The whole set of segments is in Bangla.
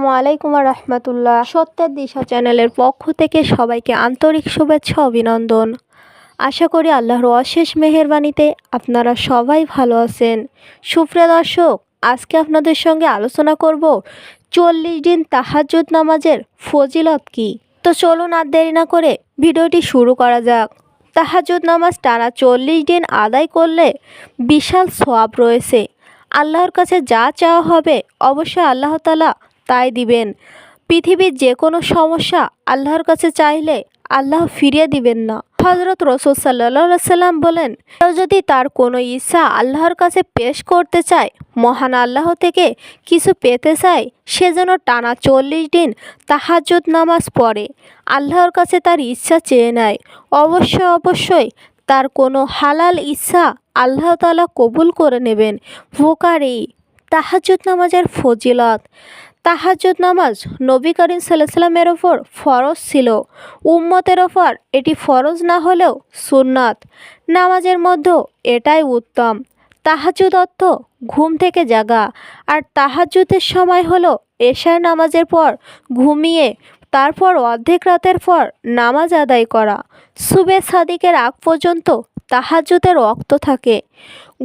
আসসালামু আলাইকুম রহমতুল্লাহ। সত্যের দিশা চ্যানেলের পক্ষ থেকে সবাইকে আন্তরিক শুভেচ্ছা, অভিনন্দন। আশা করি আল্লাহর অশেষ মেহেরবানিতে আপনারা সবাই ভালো আছেন। সুপ্রিয় দর্শক, আজকে আপনাদের সঙ্গে আলোচনা করব চল্লিশ দিন তাহাজ্জুদ নামাজের ফজিলত কি? তো চলুন আর দেরি না করে ভিডিওটি শুরু করা যাক। তাহাজ্জুদ নামাজ টানা চল্লিশ দিন আদায় করলে বিশাল সোয়াব রয়েছে। আল্লাহর কাছে যা চাওয়া হবে অবশ্যই আল্লাহ তালা তাই দিবেন। পৃথিবীর যে কোনো সমস্যা আল্লাহর কাছে চাইলে আল্লাহ ফিরিয়ে দিবেন না। হজরত রসুল সাল্লা সাল্লাম বলেন, কেউ যদি তার কোনো ইচ্ছা আল্লাহর কাছে পেশ করতে চায়, মহান আল্লাহ থেকে কিছু পেতে চায়, সে যেন টানা চল্লিশ দিন তাহাজ্জুদ নামাজ পড়ে। আল্লাহর কাছে তার ইচ্ছা চেয়ে নেয়। অবশ্যই অবশ্যই তার কোনো হালাল ইচ্ছা আল্লাহ তালা কবুল করে নেবেন। ভোকারি তাহাজ্জুদ নামাজের ফজিলত। তাহাজ্জুদ নামাজ নবী করিম সাল্লামের ওপর ফরজ ছিল। উম্মতের ওপর এটি ফরজ না হলেও সুন্নাত। নামাজের মধ্যে এটাই উত্তম। তাহাজ্জুদ অর্থ ঘুম থেকে জাগা। আর তাহাজ্জুদের সময় হলো এশার নামাজের পর ঘুমিয়ে, তারপর অর্ধেক রাতের পর নামাজ আদায় করা। সুবে সাদিকের আগ পর্যন্ত তাহাজ্জুদের রক্ত থাকে।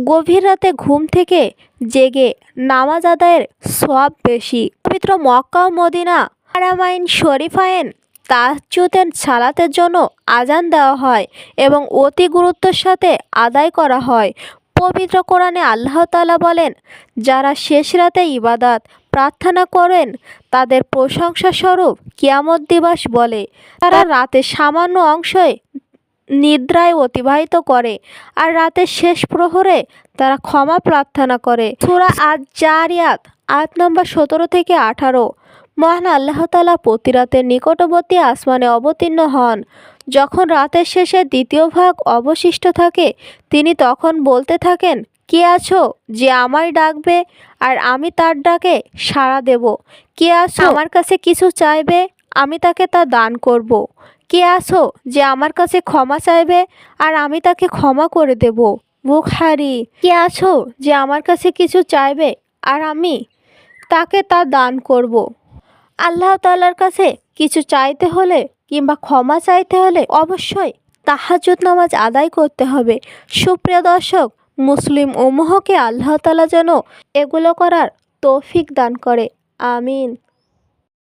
গভীর রাতে ঘুম থেকে জেগে নামাজ আদায়ের সব বেশি। পবিত্র মক্কা মদিনা হারামাইন শরীফায়েন তাহাজ্জুদের সালাতের জন্য আজান দেওয়া হয় এবং অতি গুরুত্বের সাথে আদায় করা হয়। পবিত্র কোরআনে আল্লাহ তালা বলেন, যারা শেষ রাতে ইবাদাত, প্রার্থনা করেন, তাদের প্রশংসা স্বরূপ কিয়ামত দিবস বলে। তারা রাতে সামান্য অংশে নিদ্রায় অতিবাহিত করে আর রাতের শেষ প্রহরে তারা ক্ষমা প্রার্থনা করে। সুরা আজ জারিয়াত আট নম্বর সতেরো থেকে আঠারো। মহান আল্লাহ তালা প্রতি রাতের নিকটবর্তী আসমানে অবতীর্ণ হন। যখন রাতের শেষে দ্বিতীয় ভাগ অবশিষ্ট থাকে তিনি তখন বলতে থাকেন কে আছো যে আমায় ডাকবে আর আমি তার ডাকে সাড়া দেব? কে আছো আমার কাছে কিছু চাইবে? আমি তাকে তা দান করব। কে আছো যে আমার কাছে ক্ষমা চাইবে আর আমি তাকে ক্ষমা করে দেব? বুখারি, কে আছো যে আমার কাছে কিছু চাইবে আর আমি তাকে তা দান করব। আল্লাহ তাল্লার কাছে কিছু চাইতে হলে কিংবা ক্ষমা চাইতে হলে অবশ্যই তাহাজুদ নামাজ আদায় করতে হবে। সুপ্রিয় দর্শক, মুসলিম ওমহকে আল্লাহ তালা যেন এগুলো করার তৌফিক দান করে। আমিন।